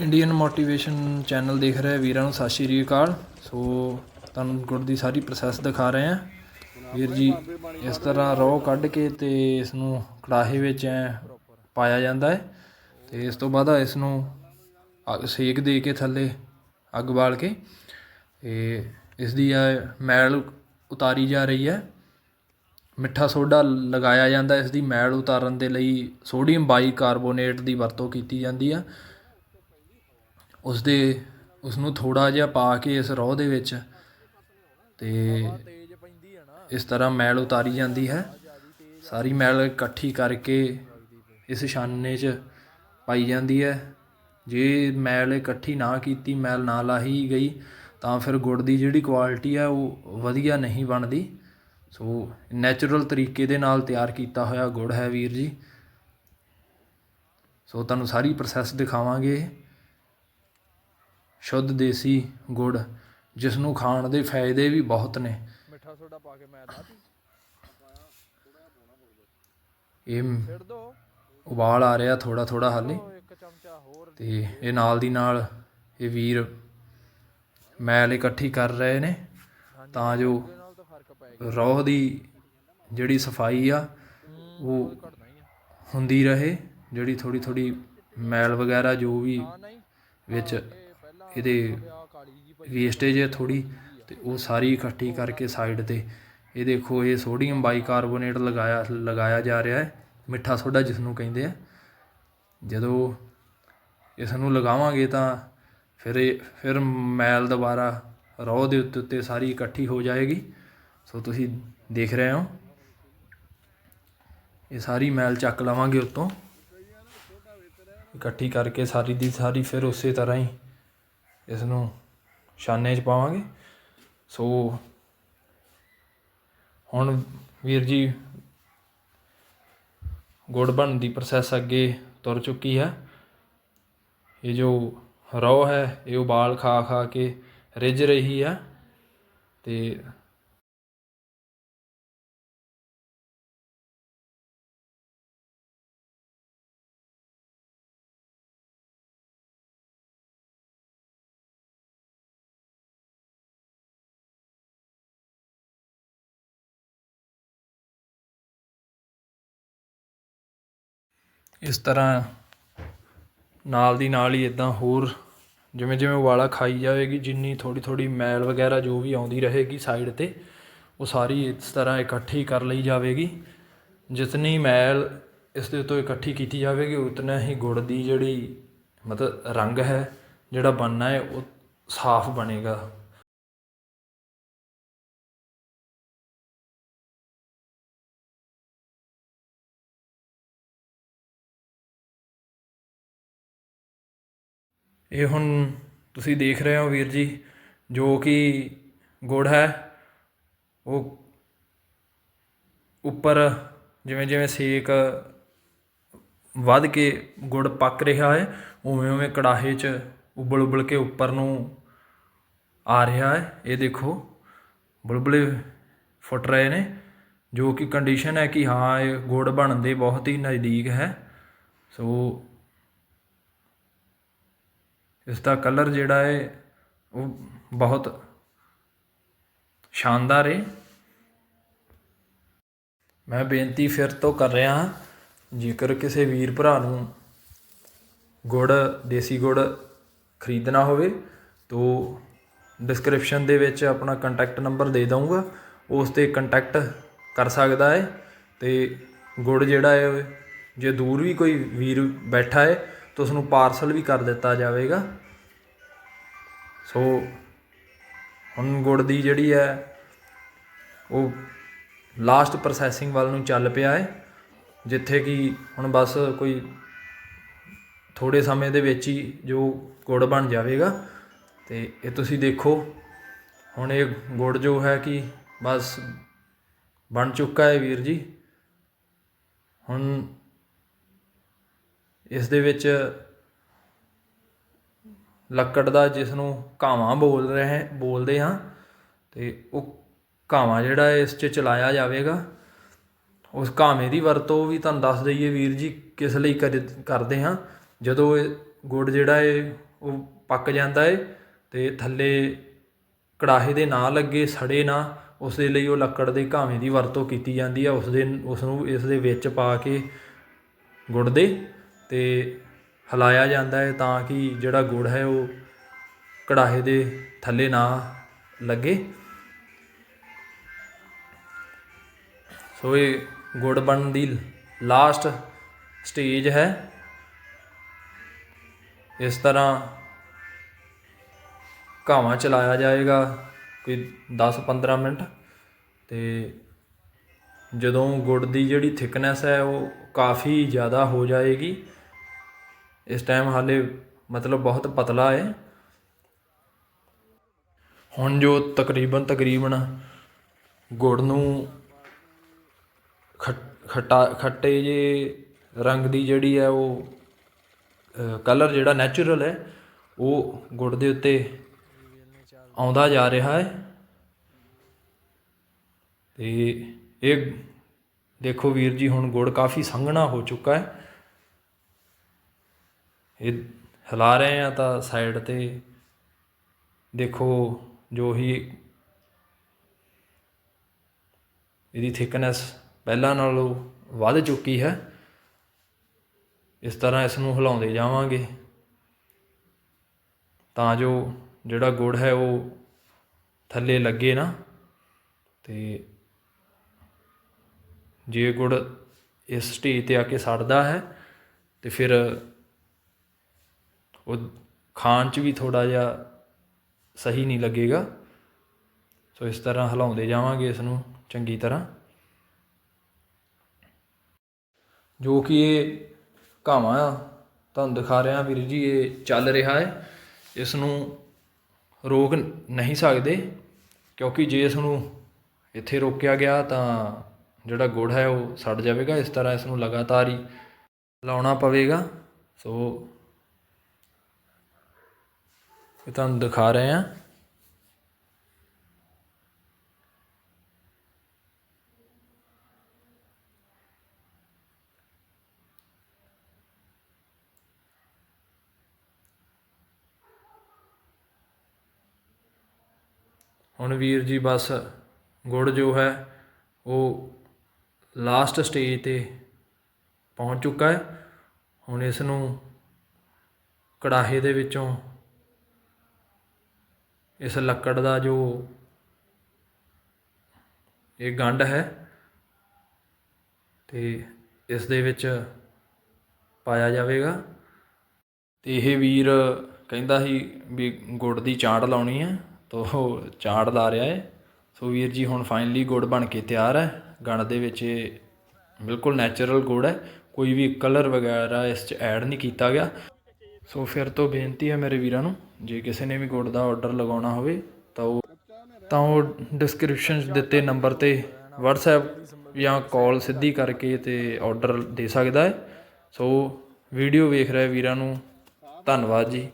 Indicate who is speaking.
Speaker 1: Indian motivation channel ਦੇਖ ਰਹੇ ਵੀਰਾਂ ਨੂੰ ਸਤਿ ਸ਼੍ਰੀ ਅਕਾਲ। ਸੋ ਤੁਹਾਨੂੰ ਗੁੜ ਦੀ ਸਾਰੀ ਪ੍ਰੋਸੈਸ ਦਿਖਾ ਰਹੇ ਹਾਂ। ਵੀਰ ਜੀ, ਇਸ ਤਰ੍ਹਾਂ ਰੋ ਕੱਢ ਕੇ ਤੇ ਇਸ ਨੂੰ ਕੜਾਹੇ ਵਿੱਚ ਐ ਪਾਇਆ ਜਾਂਦਾ ਹੈ ਤੇ ਇਸ ਤੋਂ ਬਾਅਦ ਇਸ ਨੂੰ ਅੱਗ ਸੇਕ ਦੇ ਕੇ ਥੱਲੇ ਅੱਗ ਬਾਲ ਕੇ ਤੇ ਇਸ ਦੀ ਮੈਲ ਉਤਾਰੀ ਜਾ ਰਹੀ ਹੈ। ਮਿੱਠਾ ਸੋਡਾ ਲਗਾਇਆ ਜਾਂਦਾ ਇਸ ਦੀ ਮੈਲ ਉਤਾਰਨ ਦੇ ਲਈ ਸੋਡੀਅਮ ਬਾਈਕਾਰਬੋਨੇਟ ਦੀ ਵਰਤੋਂ ਕੀਤੀ ਜਾਂਦੀ ਆ। ਉਸਦੇ, ਉਸਨੂੰ ਥੋੜ੍ਹਾ ਜਿਹਾ ਪਾ ਕੇ ਇਸ ਰੋਹ ਦੇ ਵਿੱਚ ਅਤੇ ਇਸ ਤਰ੍ਹਾਂ ਮੈਲ ਉਤਾਰੀ ਜਾਂਦੀ ਹੈ। ਸਾਰੀ ਮੈਲ ਇਕੱਠੀ ਕਰਕੇ ਇਸ ਛਾਨਣੇ 'ਚ ਪਾਈ ਜਾਂਦੀ ਹੈ। ਜੇ ਮੈਲ ਇਕੱਠੀ ਨਾ ਕੀਤੀ, ਮੈਲ ਨਾ ਲਾਹੀ ਗਈ, ਤਾਂ ਫਿਰ ਗੁੜ ਦੀ ਜਿਹੜੀ ਕੁਆਲਿਟੀ ਹੈ ਉਹ ਵਧੀਆ ਨਹੀਂ ਬਣਦੀ। ਸੋ ਨੈਚੁਰਲ ਤਰੀਕੇ ਦੇ ਨਾਲ ਤਿਆਰ ਕੀਤਾ ਹੋਇਆ ਗੁੜ ਹੈ ਵੀਰ ਜੀ। ਸੋ ਤੁਹਾਨੂੰ ਸਾਰੀ ਪ੍ਰੋਸੈਸ ਦਿਖਾਵਾਂਗੇ। ਸ਼ੁੱਧ ਦੇਸੀ ਗੁੜ ਜਿਸ ਨੂੰ ਖਾਣ ਦੇ ਫਾਇਦੇ ਵੀ ਬਹੁਤ ਨੇ।
Speaker 2: ਮਿੱਠਾ ਸੋਡਾ ਪਾ ਕੇ ਮੈਂ ਲਾਤੀ
Speaker 1: ਇਹ ਉਬਾਲ ਆ ਰਿਹਾ ਥੋੜਾ ਥੋੜਾ ਹਾਲੇ।
Speaker 2: ਉਹ ਇੱਕ ਚਮਚਾ ਹੋਰ।
Speaker 1: ਤੇ ਇਹ ਨਾਲ ਦੀ ਨਾਲ ਇਹ ਵੀਰ ਮੈਲ ਇਕੱਠੀ ਕਰ ਰਹੇ ਨੇ। ਤਾਂ ਜੋ ਰੋਹ ਦੀ ਜਿਹੜੀ ਸਫ਼ਾਈ ਆ ਉਹ ਹੁੰਦੀ ਰਹੇ। ਜਿਹੜੀ ਥੋੜੀ ਥੋੜੀ ਮੈਲ ਵਗੈਰਾ ਜੋ ਵੀ ਵਿੱਚ ਇਹਦੇ ਵੇਸਟੇਜ ਹੈ ਥੋੜੀ ਤੇ ਉਹ ਸਾਰੀ ਇਕੱਠੀ ਕਰਕੇ ਸਾਈਡ ਤੇ ਇਹ ਦੇਖੋ ਇਹ ਸੋਡੀਅਮ ਬਾਈਕਾਰਬੋਨੇਟ ਲਗਾਇਆ ਲਗਾਇਆ ਜਾ ਰਿਹਾ ਹੈ, ਮਿੱਠਾ ਸੋਡਾ ਜਿਸ ਨੂੰ ਕਹਿੰਦੇ ਆ। ਜਦੋਂ ਇਸ ਨੂੰ ਲਗਾਵਾਂਗੇ ਤਾਂ ਫਿਰ ਇਹ, ਫਿਰ ਮੈਲ ਦੁਬਾਰਾ ਰੋਹ ਦੇ ਉੱਤੇ ਉੱਤੇ ਸਾਰੀ ਇਕੱਠੀ ਹੋ ਜਾਏਗੀ। ਸੋ ਤੁਸੀਂ ਦੇਖ ਰਹੇ ਹੋ। ਇਹ ਸਾਰੀ ਮੈਲ ਚੱਕ ਲਵਾਂਗੇ ਉੱਤੋਂ। ਇਕੱਠੀ ਕਰਕੇ ਸਾਰੀ ਦੀ ਸਾਰੀ ਫਿਰ ਉਸੇ ਤਰ੍ਹਾਂ ਹੀ ਇਸ ਨੂੰ ਛਾਨੇ 'ਚ ਪਾਵਾਂਗੇ। ਸੋ ਹੁਣ ਵੀਰ ਜੀ ਗੁੜ ਬਣਨ ਦੀ ਪ੍ਰੋਸੈਸ ਅੱਗੇ ਤੁਰ ਚੁੱਕੀ ਹੈ ਇਹ ਜੋ ਰੋ ਹੈ, ਇਹ ਉਬਾਲ ਖਾ ਖਾ ਕੇ ਰਿੱਝ ਰਹੀ ਹੈ ਤੇ ਇਸ ਤਰ੍ਹਾਂ ਨਾਲ ਦੀ ਨਾਲ ਹੀ ਇੱਦਾਂ ਹੋਰ ਜਿਵੇਂ ਜਿਵੇਂ ਉਬਾਲਾ ਖਾਈ ਜਾਵੇਗੀ, ਜਿੰਨੀ ਥੋੜ੍ਹੀ ਥੋੜ੍ਹੀ ਮੈਲ ਵਗੈਰਾ ਜੋ ਵੀ ਆਉਂਦੀ ਰਹੇਗੀ ਸਾਈਡ ਤੇ, ਉਹ ਸਾਰੀ ਇਸ ਤਰ੍ਹਾਂ ਇਕੱਠੀ ਕਰ ਲਈ ਜਾਵੇਗੀ। ਜਿਤਨੀ ਮੈਲ ਇਸ ਦੇ ਉੱਤੋਂ ਇਕੱਠੀ ਕੀਤੀ ਜਾਵੇਗੀ, ਉਤਨਾ ਹੀ ਗੁੜ ਦੀ ਜਿਹੜੀ ਮਤਲਬ ਰੰਗ ਹੈ, ਜਿਹੜਾ ਬਣਨਾ ਹੈ, ਉਹ ਸਾਫ਼ ਬਣੇਗਾ। ਇਹ ਹੁਣ ਤੁਸੀਂ ਦੇਖ ਰਹੇ ਹੋ ਵੀਰ ਜੀ, ਜੋ ਕਿ ਗੁੜ ਹੈ, ਉਹ ਉੱਪਰ ਜਿਵੇਂ ਜਿਵੇਂ ਸੇਕ ਵੱਧ ਕੇ ਗੁੜ ਪੱਕ ਰਿਹਾ ਹੈ, ਉਵੇਂ ਉਵੇਂ ਕੜਾਹੇ 'ਚ ਉਬਲ ਉਬਲ ਕੇ ਉੱਪਰ ਨੂੰ ਆ ਰਿਹਾ ਹੈ। ਇਹ ਦੇਖੋ, ਬੁਲਬੁਲੇ ਫੁੱਟ ਰਹੇ ਨੇ, ਜੋ ਕਿ ਕੰਡੀਸ਼ਨ ਹੈ ਕਿ ਹਾਂ, ਇਹ ਗੁੜ ਬਣਨ ਦੇ ਬਹੁਤ ਹੀ ਨਜ਼ਦੀਕ ਹੈ। ਸੋ ਇਸ ਦਾ ਕਲਰ ਜਿਹੜਾ ਹੈ ਉਹ ਬਹੁਤ ਸ਼ਾਨਦਾਰ ਹੈ ਮੈਂ ਬੇਨਤੀ ਫਿਰ ਤੋਂ ਕਰ ਰਿਹਾ ਹਾਂ, ਜੇਕਰ ਕਿਸੇ ਵੀਰ ਭਰਾ ਨੂੰ ਗੁੜ, ਦੇਸੀ ਗੁੜ ਖਰੀਦਣਾ ਹੋਵੇ, ਤੋ ਡਿਸਕ੍ਰਿਪਸ਼ਨ ਦੇ ਵਿੱਚ ਆਪਣਾ ਕੰਟੈਕਟ ਨੰਬਰ ਦੇ ਦਊਂਗਾ। ਉਸ ਤੇ ਕੰਟੈਕਟ ਕਰ ਸਕਦਾ ਹੈ ਤੇ ਗੁੜ ਜਿਹੜਾ ਹੈ ਜੇ ਦੂਰ ਵੀ ਕੋਈ ਵੀਰ ਬੈਠਾ ਹੈ ਤਾਂ ਪਾਰਸਲ ਵੀ ਕਰ ਦਿੱਤਾ ਜਾਵੇਗਾ। ਸੋ, ਹੁਣ ਗੁੜ ਦੀ ਜਿਹੜੀ ਹੈ, ਉਹ ਲਾਸਟ ਪ੍ਰੋਸੈਸਿੰਗ ਵੱਲ ਨੂੰ ਚੱਲ ਪਿਆ ਹੈ, ਜਿੱਥੇ ਕਿ ਹੁਣ ਬਸ ਕੋਈ ਥੋੜੇ ਸਮੇਂ ਦੇ ਵਿੱਚ ਹੀ ਜੋ ਗੁੜ ਬਣ ਜਾਵੇਗਾ। ਤੇ ਇਹ ਤੁਸੀਂ ਦੇਖੋ, ਹੁਣ ਇਹ ਗੁੜ ਜੋ ਹੈ ਕਿ ਬਸ ਬਣ ਚੁੱਕਾ ਹੈ ਵੀਰ ਜੀ। ਹੁਣ ਇਸ ਦੇ ਵਿੱਚ ਲੱਕੜ ਦਾ ਜਿਸ ਨੂੰ ਘਾਵਾਂ ਬੋਲ ਰਹੇ, ਬੋਲਦੇ ਹਾਂ, ਤੇ ਉਹ ਘਾਵਾਂ ਜਿਹੜਾ ਹੈ ਇਸ 'ਚ ਚਲਾਇਆ ਜਾਵੇਗਾ, ਉਸ ਘਾਵੇਂ ਦੀ ਵਰਤੋਂ ਵੀ ਤੁਹਾਨੂੰ ਦੱਸ ਦਈਏ ਵੀਰ ਜੀ, ਕਿਸ ਲਈ ਕਰਦੇ ਹਾਂ। ਜਦੋਂ ਇਹ ਗੁੜ ਜਿਹੜਾ ਹੈ ਉਹ ਪੱਕ ਜਾਂਦਾ ਏ, ਤੇ ਥੱਲੇ ਕੜਾਹੇ ਦੇ ਨਾ ਲੱਗੇ, ਸੜੇ ਨਾ ਉਸ ਦੇ ਲਈ ਉਹ ਲੱਕੜ ਦੇ ਘਾਵੇਂ ਦੀ ਵਰਤੋਂ ਕੀਤੀ ਜਾਂਦੀ ਆ ਉਸ ਦੇ ਉਸ ਨੂੰ ਇਸ ਦੇ ਵਿੱਚ ਪਾ ਕੇ ਗੁੜ ਦੇ ਤੇ ਹਿਲਾਇਆ ਜਾਂਦਾ ਹੈ ਤਾਂ ਕਿ ਜਿਹੜਾ ਗੁੜ ਹੈ ਉਹ ਕੜਾਹੇ ਦੇ ਥੱਲੇ ਨਾ ਲੱਗੇ। ਸੋ ਇਹ ਗੁੜ ਬਣਨ ਦੀ ਲਾਸਟ ਸਟੇਜ ਹੈ। ਇਸ ਤਰ੍ਹਾਂ ਘਾਵਾਂ ਚਲਾਇਆ ਜਾਏਗਾ ਕੋਈ 10-15 ਮਿੰਟ ਤੇ ਜਦੋਂ ਗੁੜ ਦੀ ਜਿਹੜੀ ਥਿਕਨੈਸ ਹੈ ਉਹ ਕਾਫੀ ਜ਼ਿਆਦਾ ਹੋ ਜਾਏਗੀ। ਇਸ ਟਾਈਮ ਹਾਲੇ ਮਤਲਬ ਬਹੁਤ ਪਤਲਾ ਹੈ ਹੁਣ ਜੋ ਤਕਰੀਬਨ ਤਕਰੀਬਨ ਗੁੜ ਨੂੰ ਖਟ- ਖੱਟਾ, ਖੱਟੇ ਜੇ ਰੰਗ ਦੀ ਜਿਹੜੀ ਹੈ ਉਹ ਕਲਰ ਜਿਹੜਾ ਨੈਚੁਰਲ ਹੈ ਉਹ ਗੁੜ ਦੇ ਉੱਤੇ ਆਉਂਦਾ ਜਾ ਰਿਹਾ ਹੈ ਤੇ ਇਹ ਦੇਖੋ ਵੀਰ ਜੀ, ਹੁਣ ਗੁੜ ਕਾਫੀ ਸੰਘਣਾ ਹੋ ਚੁੱਕਾ ਹੈ ਇਹ ਹਿਲਾ ਰਹੇ ਹਾਂ ਤਾਂ ਸਾਈਡ ਤੇ ਦੇਖੋ ਜੋ ਹੀ ਇਹਦੀ ਥਿਕਨੈਸ ਪਹਿਲਾਂ ਨਾਲੋਂ ਵੱਧ ਚੁੱਕੀ ਹੈ। ਇਸ ਤਰ੍ਹਾਂ ਇਸ ਨੂੰ ਹਿਲਾਉਂਦੇ ਜਾਵਾਂਗੇ। ਤਾਂ ਜੋ ਜਿਹੜਾ ਗੁੜ ਹੈ ਉਹ ਥੱਲੇ ਲੱਗੇ ਨਾ, ਤੇ ਜੇ ਗੁੜ ਇਸ ਸਟੇਜ ਤੇ ਆ ਕੇ ਸੜਦਾ ਹੈ, ਤੇ ਫਿਰ ਉਹ ਖਾਣ 'ਚ ਵੀ ਥੋੜ੍ਹਾ ਜਿਹਾ ਸਹੀ ਨਹੀਂ ਲੱਗੇਗਾ। ਸੋ ਇਸ ਤਰ੍ਹਾਂ ਹਿਲਾਉਂਦੇ ਜਾਵਾਂਗੇ ਇਸ ਨੂੰ ਚੰਗੀ ਤਰ੍ਹਾਂ। ਜੋ ਕਿ ਇਹ ਘਾਵਾਂ ਤੁਹਾਨੂੰ ਦਿਖਾ ਰਿਹਾ ਵੀਰ ਜੀ, ਇਹ ਚੱਲ ਰਿਹਾ ਹੈ। ਇਸ ਨੂੰ ਰੋਕ ਨਹੀਂ ਸਕਦੇ ਕਿਉਂਕਿ ਜੇ ਇਸ ਨੂੰ ਇੱਥੇ ਰੋਕਿਆ ਗਿਆ ਤਾਂ ਜਿਹੜਾ ਗੁੜ ਹੈ ਉਹ ਸੜ ਜਾਵੇਗਾ। ਇਸ ਤਰ੍ਹਾਂ ਇਸ ਨੂੰ ਲਗਾਤਾਰ ਹੀ ਲਾਉਣਾ ਪਵੇਗਾ। ਸੋ ਇਹ ਤੁਹਾਨੂੰ ਦਿਖਾ ਰਹੇ ਹਾਂ। ਹੁਣ ਵੀਰ ਜੀ ਬਸ ਗੁੜ ਜੋ ਹੈ, ਉਹ ਲਾਸਟ ਸਟੇਜ ਤੇ ਪਹੁੰਚ ਚੁੱਕਾ ਹੈ। ਹੁਣ ਇਸ ਨੂੰ ਕੜਾਹੇ ਦੇ ਵਿੱਚੋਂ ਇਸ ਲੱਕੜ ਦਾ ਜੋ ਇਹ ਗੰਢ ਹੈ ਤੇ ਇਸ ਦੇ ਵਿੱਚ ਪਾਇਆ ਜਾਵੇਗਾ। ਤੇ ਇਹ ਵੀਰ ਕਹਿੰਦਾ ਸੀ ਵੀ ਗੁੜ ਦੀ ਚਾਟ ਲਾਉਣੀ ਹੈ, ਤਾਂ ਉਹ ਚਾਟ ਲਾ ਰਿਹਾ ਹੈ। ਸੋ ਵੀਰ ਜੀ ਹੁਣ ਫਾਈਨਲੀ ਗੁੜ ਬਣ ਕੇ ਤਿਆਰ ਹੈ। ਗਣ ਦੇ ਵਿੱਚ ਇਹ ਬਿਲਕੁਲ ਨੈਚੁਰਲ ਗੁੜ ਹੈ। ਕੋਈ ਵੀ ਕਲਰ ਵਗੈਰਾ ਇਸ 'ਚ ਐਡ ਨਹੀਂ ਕੀਤਾ ਗਿਆ। ਸੋ ਫਿਰ ਤੋਂ ਬੇਨਤੀ ਹੈ ਮੇਰੇ ਵੀਰਾਂ ਨੂੰ, ਜੇ ਕਿਸੇ ਨੇ ਵੀ ਗੁੜ ਦਾ ਆਰਡਰ ਲਗਾਉਣਾ ਹੋਵੇ, ਤਾਂ ਉਹ ਤਾਂ ਉਹ ਡਿਸਕ੍ਰਿਪਸ਼ਨ 'ਚ ਦਿੱਤੇ ਨੰਬਰ ਤੇ WhatsApp ਜਾਂ ਕਾਲ ਸਿੱਧੀ ਕਰਕੇ ਤੇ ਆਰਡਰ ਦੇ ਸਕਦਾ ਹੈ। ਸੋ ਵੀਡੀਓ ਵੇਖ ਰਹੇ ਵੀਰਾਂ ਨੂੰ, ਧੰਨਵਾਦ ਜੀ।